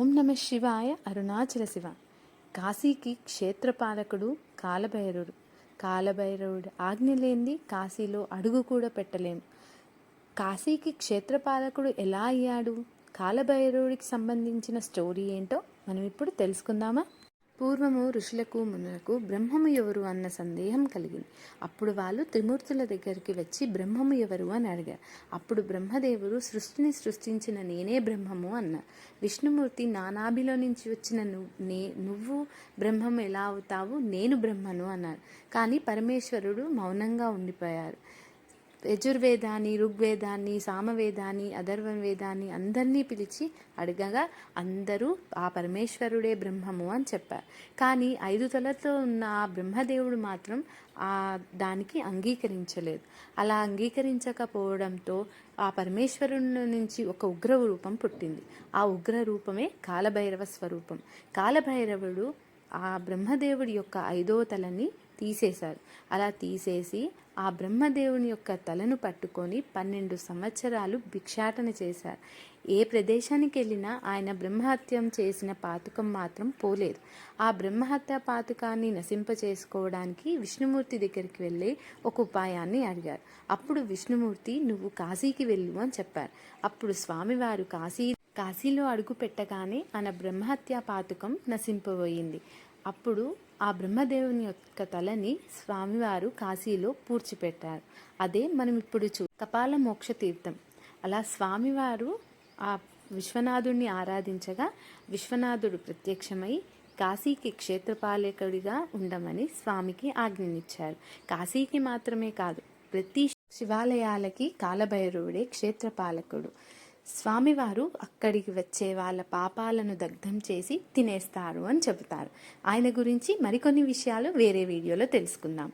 ఓం నమ శివాయ అరుణాచల శివ. కాశీకి క్షేత్రపాలకుడు కాలభైరవుడు. కాలభైరవుడు ఆజ్ఞ లేనిది కాశీలో అడుగు కూడా పెట్టలేము కాశీకి క్షేత్రపాలకుడు ఎలా అయ్యాడు? కాలభైరవుడికి సంబంధించిన స్టోరీ ఏంటో మనం ఇప్పుడు తెలుసుకుందామా? పూర్వము ఋషులకు మునులకు బ్రహ్మము ఎవరు అన్న సందేహం కలిగింది. అప్పుడు వాళ్ళు త్రిమూర్తుల దగ్గరికి వచ్చి బ్రహ్మము ఎవరు? అని అడిగారు. అప్పుడు బ్రహ్మదేవుడు సృష్టిని సృష్టించిన నేనే బ్రహ్మము అన్న విష్ణుమూర్తి నానాభిలో నుంచి వచ్చిన నువ్వు నే నువ్వు బ్రహ్మము ఎలా అవుతావు? నేను బ్రహ్మను అన్నారు. కానీ పరమేశ్వరుడు మౌనంగా ఉండిపోయారు. యజుర్వేదాన్ని ఋగ్వేదాన్ని సామవేదాన్ని అధర్వ వేదాన్ని అందరినీ పిలిచి అడగగా అందరూ ఆ పరమేశ్వరుడే బ్రహ్మము అని చెప్పారు. కానీ ఐదు తలతో ఉన్న ఆ బ్రహ్మదేవుడు మాత్రం ఆ దానికి అంగీకరించలేదు. అలా అంగీకరించకపోవడంతో ఆ పరమేశ్వరుని నుంచి ఒక ఉగ్ర రూపం పుట్టింది. ఆ ఉగ్ర రూపమే కాలభైరవ స్వరూపం. కాలభైరవుడు ఆ బ్రహ్మదేవుడి యొక్క ఐదో తలని తీసేశారు. అలా తీసేసి ఆ బ్రహ్మదేవుని యొక్క తలను పట్టుకొని పన్నెండు సంవత్సరాలు భిక్షాటన చేశారు. ఏ ప్రదేశానికి వెళ్ళినా ఆయన బ్రహ్మహత్యం చేసిన పాతకం మాత్రం పోలేదు. ఆ బ్రహ్మహత్య పాతకాన్ని నశింపచేసుకోవడానికి విష్ణుమూర్తి దగ్గరికి వెళ్ళి ఒక ఉపాయాన్ని అడిగారు. అప్పుడు విష్ణుమూర్తి నువ్వు కాశీకి వెళ్ళు అని చెప్పారు. అప్పుడు స్వామివారు కాశీ కాశీలో అడుగు పెట్టగానే ఆయన బ్రహ్మహత్య పాతకం నశింపబోయింది. అప్పుడు ఆ బ్రహ్మదేవుని యొక్క తలని స్వామివారు కాశీలో పూడ్చిపెట్టారు. అదే మనం ఇప్పుడు చూ కపాల మోక్ష తీర్థం. అలా స్వామివారు ఆ విశ్వనాథుడిని ఆరాధించగా విశ్వనాథుడు ప్రత్యక్షమై కాశీకి క్షేత్రపాలకుడిగా ఉండమని స్వామికి ఆజ్ఞనిచ్చారు. కాశీకి మాత్రమే కాదు ప్రతి శివాలయాలకి కాలభైరవుడే క్షేత్రపాలకుడు. స్వామివారు అక్కడికి వచ్చే వాళ్ళ పాపాలను దగ్ధం చేసి తినేస్తారు అని చెబుతారు. ఆయన గురించి మరికొన్ని విషయాలు వేరే వీడియోలో తెలుసుకుందాం.